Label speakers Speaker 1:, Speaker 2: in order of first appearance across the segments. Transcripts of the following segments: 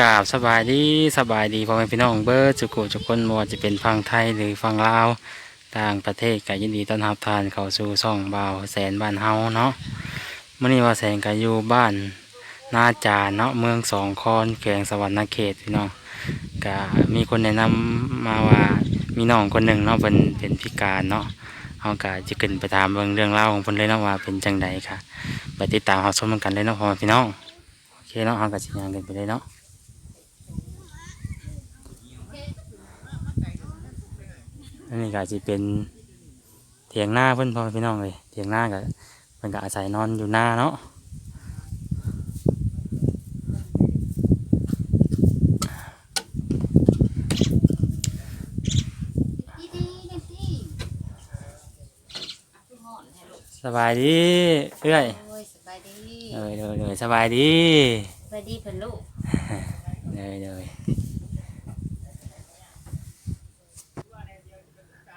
Speaker 1: กราบสบายดีสบายดีพ่อแม่พี่น้องเบิร์ดสุกุจุกคนบ่ว่าจะเป็นฟังไทยหรือฟังลาวต่างประเทศก็ยินดีต้อนรับทานเข้าสู่ซ่องบ่าวแสนบ้านเฮาเนาะมื้อนี้ว่าแสนก็อยู่บ้านนาจาเนาะเมืองสองคอนแขวงสวรรณเขตพี่น้องก็มีคนแนะนำมาว่ามีน้องคนหนึ่งเนาะเป็นเป็นพิการเนาะเฮาก็จะขึ้นไปถามเบิ่งเรื่องราของเพิ่นเลยเนาะว่าเป็นจังใดค่ะไปติดตามรับชมกันเลยเนาะพ่อแม่พี่น้องโอเคเนาะเฮาก็สิยางกันไปเลยเนาะ อันนี้ก็จะเป็นเถียงหน้าเพื่อนพ่อพี่น้องเลยเถียงหน้าก็เพิ่นก็อาศัยนอนอยู่หน้าเนาะ
Speaker 2: ดีดีดีดีคือหอนแท้ลูก
Speaker 1: สบายดีเอ้อย
Speaker 2: โอ้ยสบายดี
Speaker 1: เลยเลยเลยสบายดี
Speaker 2: สบายดีเพิ่นลูก
Speaker 1: เลยเลย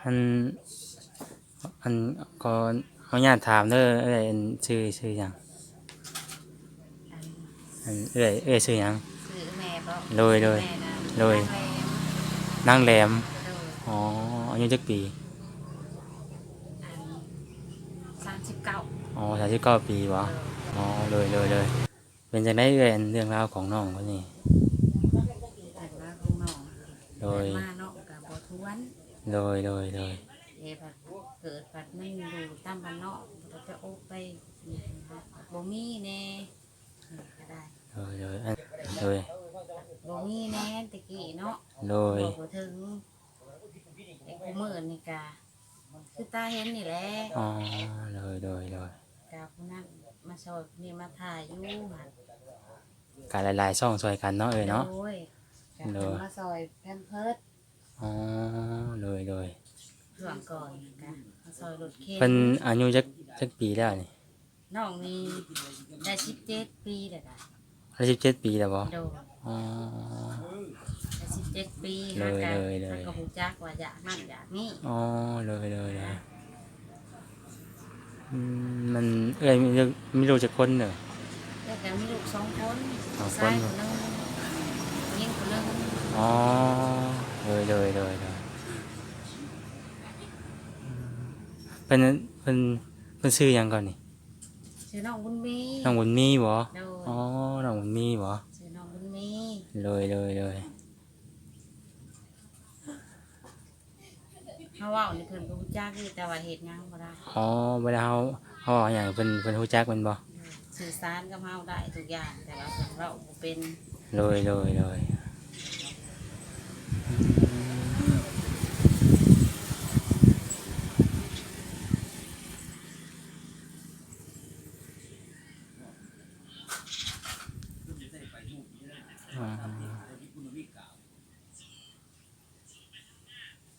Speaker 1: อันอันก็เขาอยากถามเด้อเอ้อยอันชื่อชื่อหยังอันเอ้อยเอ้อยชื่อหยัง
Speaker 2: คือแม่บ่
Speaker 1: โดยโดย
Speaker 2: แม่นะ
Speaker 1: โดย
Speaker 2: นางแรม
Speaker 1: นางแหลม
Speaker 2: โดย
Speaker 1: อ๋ออายุจักปี
Speaker 2: อันสามสิบเก้า
Speaker 1: อ๋อสามสิบเก้าปีวะอ๋อเลยเลยเลยเป็นจังได้เอ่ยเรื่องราวของน้องคนนี้
Speaker 2: แต่ว่าของน้อง
Speaker 1: โดย
Speaker 2: มาเนาะกับบ่ทวน
Speaker 1: โดยโดยโดย
Speaker 2: เอบัดเกิดบัดมันอยู่ตามบ้านเนาะบ่จะโอบไปบ่มีแน่นี่ก็ได้
Speaker 1: โดยโดยอันโดย
Speaker 2: บ่มีแน่ตะกี้เนาะ
Speaker 1: โดย
Speaker 2: บ่ถึงไอ้กูมื้อนี่กะคือตาเห็นนี่แหละ
Speaker 1: อ๋อโดยโดยโดย
Speaker 2: กะผู้นั้นมาสอนนี่มาถ่ายอยู่หั่น
Speaker 1: การหลายๆช่องช่วยกันเนาะเอ่ยเนาะ
Speaker 2: โอ้ยกะ
Speaker 1: โด
Speaker 2: เพิ่น
Speaker 1: ย
Speaker 2: มาซอยแพมเพิร์ด
Speaker 1: อ๋อโดยโดย
Speaker 2: ช่วงก่อนกะมาซอยรถเข็น
Speaker 1: เป็นอายุจักจักปีแล้วนี่
Speaker 2: น้องนี่ได้17ปีแล้วนะ
Speaker 1: อายุสิบเจ็ดปีแล้วบ่
Speaker 2: โดน
Speaker 1: อ๋อ
Speaker 2: ได้17ปี
Speaker 1: เลย
Speaker 2: หากัน
Speaker 1: เลยเลย
Speaker 2: หาก็ฮู้จักว่าอยากนั่นอยากนี่
Speaker 1: อ๋อเลยเลยเลยอืมมันเอ้ยมีลูกมีลูกจักคนเนอะ
Speaker 2: แต่ก็มีลูกสองคน
Speaker 1: สองคน
Speaker 2: ชายคนหนึงยิงคนหนึง
Speaker 1: อ๋อ เลยเลยเลยเลยอืมเป็นเป็นเป็นชื่อหยังก่อนนี่
Speaker 2: ชื่อน้องบุญมี
Speaker 1: น้องบุญมีบ่
Speaker 2: โดน
Speaker 1: อ๋อน้องบุญมีบ่
Speaker 2: ชื่อน้องบุญมี
Speaker 1: เลยเลยเลย
Speaker 2: เฮาเว้านี่เพิ่นบ่ฮู้จักอยู่แต่ว่าเฮ็ดหยังบ่ได้
Speaker 1: อ๋อเวลาเขาเขาบอกอย่างเป็นเป็นฮู้จักแมันบ่
Speaker 2: สื่อสารกับเฮาได้ทุกอย่างแต่ว่าเพิ่นเว้าบ่เป็น
Speaker 1: เลยเลยเลยอ่า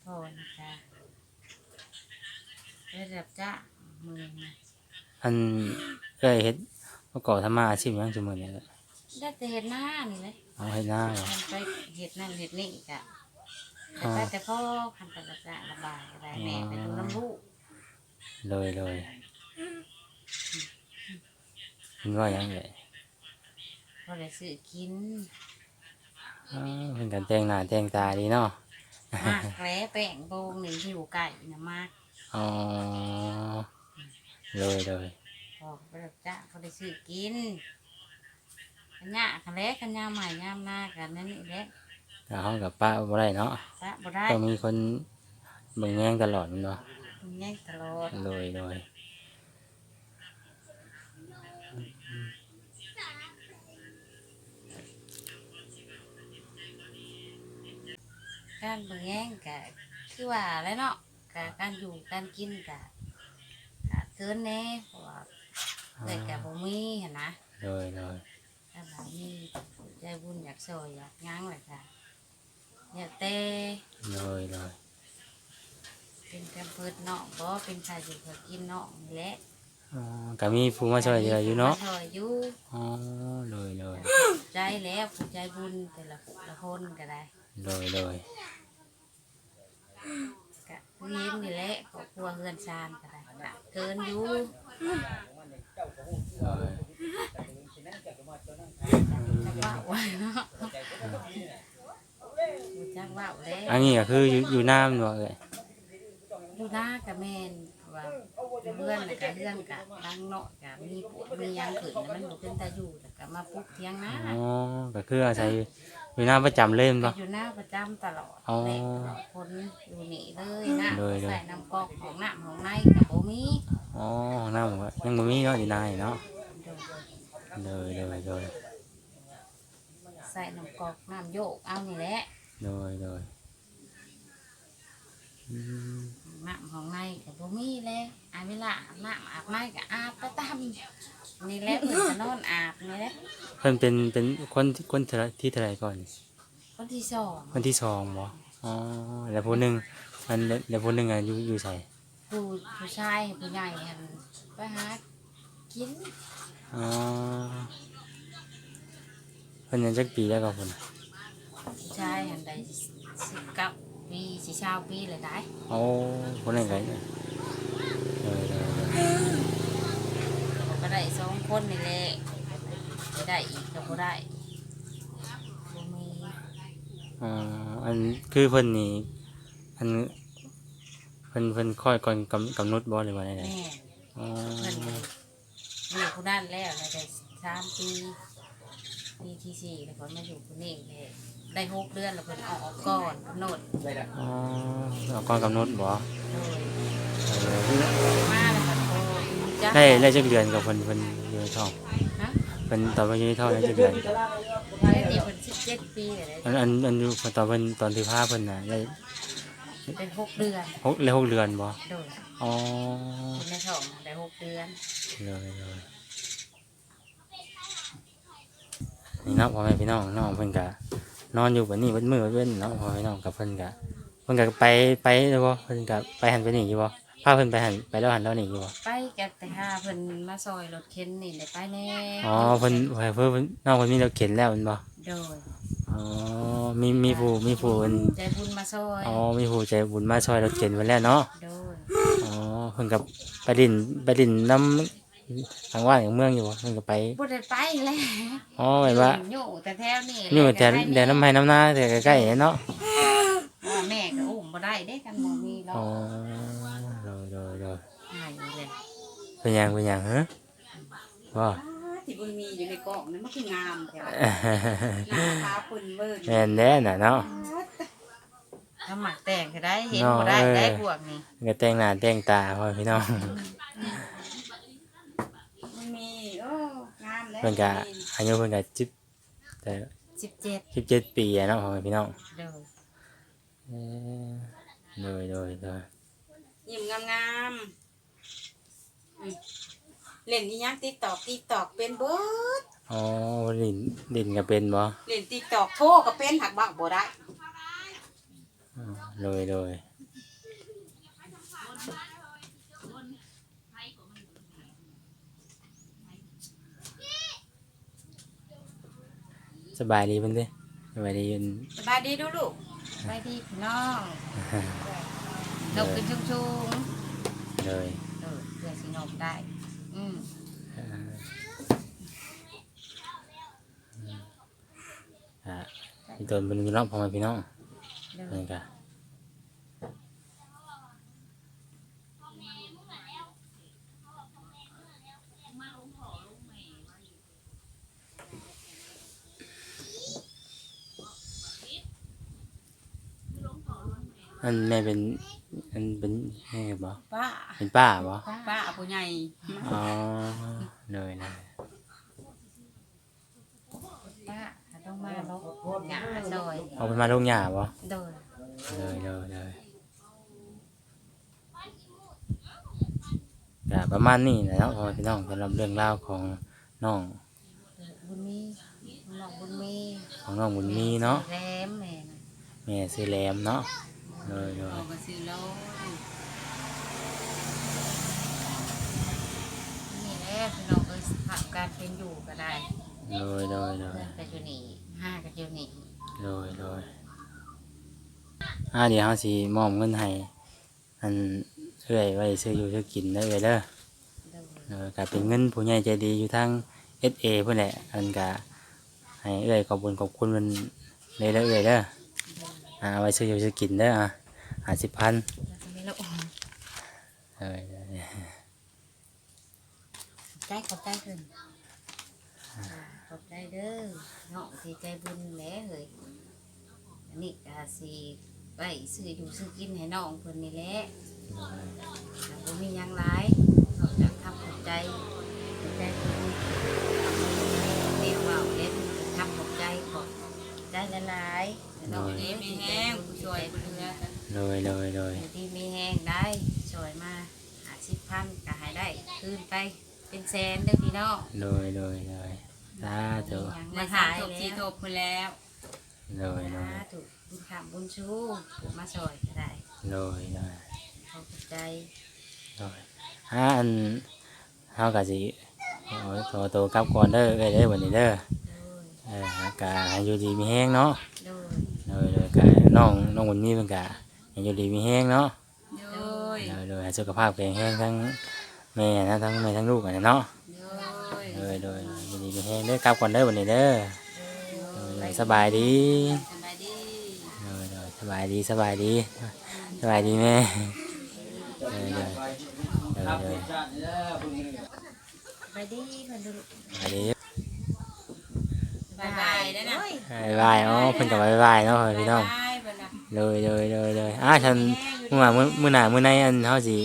Speaker 2: พอนะคะได้รับจ้ามือนะ
Speaker 1: อันเคยเฮ็ดประกอบทำมาอาชีพหยังซุมื้อนี้แหละ
Speaker 2: ได้แต่เฮ็ดหน้านี่เลย
Speaker 1: เอาเฮ็ดหน้าเหรอ
Speaker 2: มันไปเฮ็ดนั่นเฮ็ดนี่กะ
Speaker 1: อ๋อ
Speaker 2: แต่แต่พ่อคันตะละจ้าระบายก็ได้แม่ไปดูน้ำลูก
Speaker 1: เลยเลยมันว่าหยังไง
Speaker 2: พอได้ซื้อกิน
Speaker 1: อ๋อเพิ่นกันแต่งหน้าแต่งตาดีเนาะ
Speaker 2: มากแล้แป้งโบงนี่หิวไก่นะมาก
Speaker 1: อ๋อเลยเลย
Speaker 2: พอไปรับจ้าพอได้ซื้อกินขันยาขันแล้ขันยาใหม่ยามหน้ากันนั่นนี่แหละ
Speaker 1: แต่ห้องกับป้าบ่ได้เนาะ
Speaker 2: พระบ่ได้
Speaker 1: ต้องมีคนเบิ่งแย่งตลอดแม่นเนาะ
Speaker 2: มันแย่งตลอด
Speaker 1: เลยเลย
Speaker 2: การเบิ่งแย่งกะคือว่าแล้วเนาะกะการอยู่การกินกะกะเกินแน่เพราะว่าเลยกะบ่มีหั่นนะ
Speaker 1: เลยเลย
Speaker 2: ถ้าว่ามีใจบุญอยากซอยอยากหยั้งเลยค่ะ เนี่ยแต่
Speaker 1: เลยเลย
Speaker 2: เป็นแคมเพิร์ดเนาะบ่เป็นชายอยู่กับกินเนาะนี่แหละ
Speaker 1: อ๋อก็มีผู้มาช่วยเหลืออยู่เนาะ
Speaker 2: มช่วยอยู่
Speaker 1: อ๋อเลยเลย
Speaker 2: ใจแล้วผู้ใจบุญแต่ละละคนก็ได้
Speaker 1: เลยเลย
Speaker 2: ก็คือเห็นนี่แหละครอบครัวเฮือนซานก็ได้ก็เกินอยู่
Speaker 1: เลย
Speaker 2: จะว่าไว้เนาะ แล้ว
Speaker 1: อันนี้ก็คืออยู่อยู่น้ำเนาะเอ้ย
Speaker 2: อยู่หน้ากับแม่นว่าเพื่อนน่ะกับเพื่อนกับดังเนาะกับมีปวดมีหยังขึ้นน่ะมันบ่เป็นตาอยู่แต่ก็มาปลุกเที่ยงนะ
Speaker 1: อ๋อก็คืออาศัยอยู่น้ำประจำเล่น
Speaker 2: ก็
Speaker 1: ปะ
Speaker 2: อยู่หน้าประจำตลอด
Speaker 1: อ๋อ
Speaker 2: แม่ตลอดคนอยู่นี่เลยนะ
Speaker 1: เลยเลย
Speaker 2: ใส่น้ำกอกของน้ำของในกับบ่มี
Speaker 1: อ๋อน้ำก็ยังบ่มีเนาะอยู่นายเนาะ
Speaker 2: โดย
Speaker 1: เลยเลยเลย
Speaker 2: ใส่น้ำกอกน้ำโยกเอานี่แหละ
Speaker 1: เลยเลยอืม
Speaker 2: น้ำของในกับบ่มีเลยอาเวลาอาบน้ำอาบในก็อาบประตามนี่แหละเพิ่นจะนอนอาบนี่แหละ
Speaker 1: เพิ่นเป็นเป็นคนที่คนเท่าไหร่ที่เท่าไหร่ก่อน
Speaker 2: คนที่สอง
Speaker 1: คนที่สองบ่อ๋อแล้วผู้หนึ่งมันแล้วผู้หนึ่งอะอยู่อยู่ใส่
Speaker 2: ผู้ผู้ชายผู้ใหญ่หันไปหากิน
Speaker 1: อ๋อเพิ่นยังจักปีแล้วก็เพิ่น
Speaker 2: ผู้ชายหันได้สิบเก้าปีสิเช้าปีเลยได้
Speaker 1: โอ้ผู้นั้นก็เลยเลยเลย
Speaker 2: ก็ได้สองคนนี่แหละจะได้อีกก็บ่ได้บ่มี
Speaker 1: อ๋ออันคือเพิ่นนี่อันเพิ่นเพิ่นค่อยก่อนกำกำหนดบ่หรือว่าได
Speaker 2: แม่
Speaker 1: อ๋อ
Speaker 2: เพิ่นอยู่ผู้นั้นแล้วแล้วได้สามปีปีที่สี่แล้วก็มาอยู่คนนี้เลย ได้หกเดือนแล้วเพิ่นออกก่อนกำหนด
Speaker 1: อ๋อเอาก่อนกำหนดบ่
Speaker 2: โดย
Speaker 1: เออ
Speaker 2: มาแล้วก็โทรจ้า
Speaker 1: ได้ได้จักเดือนกับเพิ่นเพิ่นอยู่ในท้อง
Speaker 2: ฮะ
Speaker 1: เพิ่นตอนเพิ่นอยู่ในท้องได้จักเดือน
Speaker 2: ได้ดีเพิ่นสิบเจ็ดปีเลย
Speaker 1: อันอันอันอยู่ตอนเพิ่นตอนที่พาเพิ่นน่ะได้
Speaker 2: เป็นหกเดือน
Speaker 1: หกเลยหกเดือนบ่
Speaker 2: โดย
Speaker 1: อ๋อ
Speaker 2: คนในท้องได้หกเดือน
Speaker 1: เลยเลยนี่เนาะพ่อแม่พี่น้องน้องเพิ่นก็ นอนอยู่แบบนี้เบิดมื้อเบิดเว้นเนาะพ่อแม่พี่น้องกับเพิ่นก็เพิ่นก็ไปไปแล้วบ่เพิ่นก็ไปหันไปนี่อยู่บ่พาเพิ่นไปหันไปแล้วหันแล้วนี่อยู่บ่
Speaker 2: ไปกับแต่ห้าเพิ่นมาซอยรถเข็นนี่ได้ไปแน่
Speaker 1: อ๋อเพิ่นเพิ่นเพิ่นน้องเพิ่นมีรถเข็นแล้วแม่นบ่
Speaker 2: โดย
Speaker 1: อ๋อมีมีผู้มีผู้เพิ่น
Speaker 2: ใจบุญมาซอย
Speaker 1: อ๋อมีผู้ใจบุญมาช่วยรถเข็นเพิ่นแล้วเนาะ
Speaker 2: โดย
Speaker 1: อ๋อเพิ่นกับไปดินไปดินน้ำ ทางว่านของเมืองอยู่บ่เพิ่นก็ไป
Speaker 2: บ่ได้ไปแล้ว
Speaker 1: อ๋อหมายว่า
Speaker 2: อยู่แต่แถวนี่
Speaker 1: อยู่แต่แต่น้ำให้น้ำหน้าแต่ใกล้ๆเนาะ
Speaker 2: ว่าแม่ก็อุ้มบ่ได้เด้กันบ่มีหรอ
Speaker 1: อ๋อกโดยโดยโดย
Speaker 2: หายเลย
Speaker 1: เป็นหยังเป็นหยังฮะว่า
Speaker 2: ที่บุญมีอยู่ในกล่องนั้นมันคืองามแท้หน้าตาเพิ่นเบิ่ง
Speaker 1: แม่นแน่น่ะเนาะ
Speaker 2: ถ้าหมักแต่งก็ได้เห็น
Speaker 1: เนาะ
Speaker 2: บ่ได้
Speaker 1: เออ
Speaker 2: ได้พวกนี้
Speaker 1: ก็แต่งหน้าแต่งตาพ่อพี่น้อง
Speaker 2: มันมีโอ้งามแล้ว
Speaker 1: เพิ่นก็อายุเพิ่นก็จิบแต่
Speaker 2: สิบเจ็ด
Speaker 1: สิบเจ็ดปีอะเนาะพ่อพี่น้อง
Speaker 2: เด้อ
Speaker 1: เอ้อโดยโดยโดย
Speaker 2: ยิ้มงามๆอืมเล่นอีหยังติ๊กตอกติ๊กตอกเป็นเบิด
Speaker 1: อ๋อดินดินก็เป็นบ่
Speaker 2: เล่นติ๊กตอกโทรก็เป็นหักบักบ่ได้
Speaker 1: อ๋อโดยโดย สบายดีเพิ่นเด้สบายดีเพิ่น
Speaker 2: สบายดีดูลูกสบายดีพี่น้องนกขึ้นชุง
Speaker 1: เลย
Speaker 2: ๆเออเพื่อสินกได้ อืม
Speaker 1: อ่าพี่ต้นเป็นพี่น้องพ่อแม่พี่น้อง
Speaker 2: เด้อ
Speaker 1: เหมือนกั อันแม่เป็นอันเป็นแม่บ่
Speaker 2: ป้า
Speaker 1: เป็นป้าบ่
Speaker 2: ป้าผู้ใหญ่
Speaker 1: อ๋อเลยนะ
Speaker 2: ป้าต้องมาลกหยาซอย
Speaker 1: เอาเป็นมาลงหญ้าบ่
Speaker 2: โดย
Speaker 1: เลยเลยเลยก็ประมาณนี้แหละเนาะพ่อแม่พี่น้องสำหรับเรื่องราวของน้อง
Speaker 2: บุญมีน้องบุญมี
Speaker 1: ของน้องบุญมีเนาะ
Speaker 2: แรมแม่น่ะ
Speaker 1: แม่ซื้อแหลมเนาะ เลยเลย
Speaker 2: ออกมาซื้อแล้วนี่แหละพี่น้องเอ้ยทำการเป็นอยู่ก็ได้
Speaker 1: เลยเลยเล
Speaker 2: เพื่อยนก็อยู่นี่ห้าก็อยู่นี่
Speaker 1: เลยเลยอ่าเดี๋ยวเราสิมอบเงินให้อันเอื้อยไว้ซื้ออยู่ซื้อกินเด้อเอื้อยเด้อ
Speaker 2: โดย
Speaker 1: เออก็เป็นเงินผู้ใหญ่ใจดีอยู่ทาง SA เพิ่นแหละอันก็ให้เอื้อยขอบคุญขอบคุณมันเลยเด้อเอื้อยเด้อ อ่าไว้ซื้ออยู่ซื้อกินเด้ออะหาสิบพัน
Speaker 2: แล้วก็ไม่รู้
Speaker 1: เออ
Speaker 2: ใจขอบใจขึ้นขอบใจเด้อเนาะที่ใจบุญแหล้เฮ้ยอันนี้ก็สิไปซื้ออยู่ซื้อกินให้น้องเพิ่นนี่แหละแต่บ่มีหยังหลายนอกจากทับขอบใจขอบใจเพิ่นเรียกว่าเล่นทับขอบใจขอบใจหลายๆ น้องเอ้ยมีแห้งช่วยเพื่อ
Speaker 1: เลยเลยเลย
Speaker 2: ที่มีแห้งได้ช่วยมาหาสิบพันก็ให้ได้คืนไปเป็นแสนเด้อพี่น้อง
Speaker 1: เลยเลยเลยสาธุ
Speaker 2: ยัง
Speaker 3: มา
Speaker 2: มา
Speaker 3: สา
Speaker 2: ขามย
Speaker 3: ทบที
Speaker 2: แล้ว
Speaker 3: ทบไปแล้ว
Speaker 1: เลยเลย
Speaker 2: สาธุบุญคำบุญชูผูมาช่วยก็ได้
Speaker 1: เลยเลย
Speaker 2: ขอบใจ
Speaker 1: เลยอ่าอันเฮาก็สิโอ้ยขอตัวกลับก่อนเด้อเอ้ยเด้อวันนี้เด้อ
Speaker 2: โดย
Speaker 1: เออแล้วก็ให้อยู่ดีมีแห้งเนาะ
Speaker 2: โดย
Speaker 1: เลยเลยก็ น้องน้องวันนี้เพิ่นก็ให้อยู่ดีมีแห้งเนาะ
Speaker 3: โดย
Speaker 1: เลยเลยให้สุขภาพแข็งแรงทั้งแม่นะทั้งแม่ทั้งลูกอะเนาะ
Speaker 3: โดย
Speaker 1: เลยเลยอยู่ดีมีแห้งเด้อกลับก่อนเด้อวันนี้เด้อเลยเลยสบายดี
Speaker 3: สบายดี
Speaker 1: เลยเลยสบายดีสบายดีสบายดีแม่เลยเลยเลยเลย
Speaker 2: ไปดีเพิ่นดู
Speaker 1: สบายดี
Speaker 3: บายบายได้นะ
Speaker 2: โอ้ย
Speaker 1: บายบายอ๋อเพิ่นก็บายบายเนาะพี่น้อง
Speaker 3: บายบายนะ
Speaker 1: เลยเลยเลยเลยอะฉันเมื่อวานมื้อมื้อหน้ามื้อในอันเฮาสิ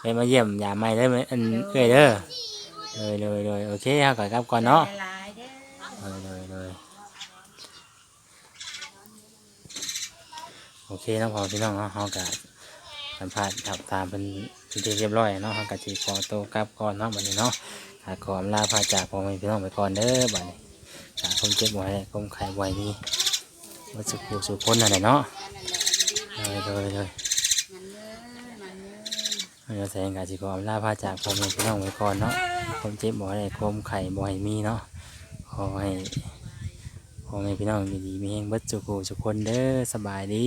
Speaker 1: ไปมาเยี่ยมยามใหม่ได้ไหมอันเอ้ยเด้อเลยเลยเลยโอเคเฮาก็กลับก่อนเนาะ
Speaker 2: หลายๆเด้อ
Speaker 1: เลยเลยเลยโอเคเนาะพอพี่น้องเนาะเฮาก็สัมภาษณ์ครับตามเป็นเป็นที่เรียบร้อยเนาะเฮาก็สิขอตัวกลับก่อนเนาะบัดนี้เนาะก็ขออำลาพาจากพ่อแม่พี่น้องไปก่อนเด้อบัดนี้จากคงเจ็บบ่ให้คงไข้บ่ให้ วัดสุขูสุขคนนั่นแหละเนาะเลยเลยเลย
Speaker 3: เรา
Speaker 1: แสงการสิขออำลาพาจากพ่อแม่พี่น้องไว้ก่อนเนาะคมเจ็บบ่อยโคมไข่บ่อยมีเนาะขอให้ขอให้พี่น้องดีมีแห่งเบิดสุขสุขคนเด้อสบายดี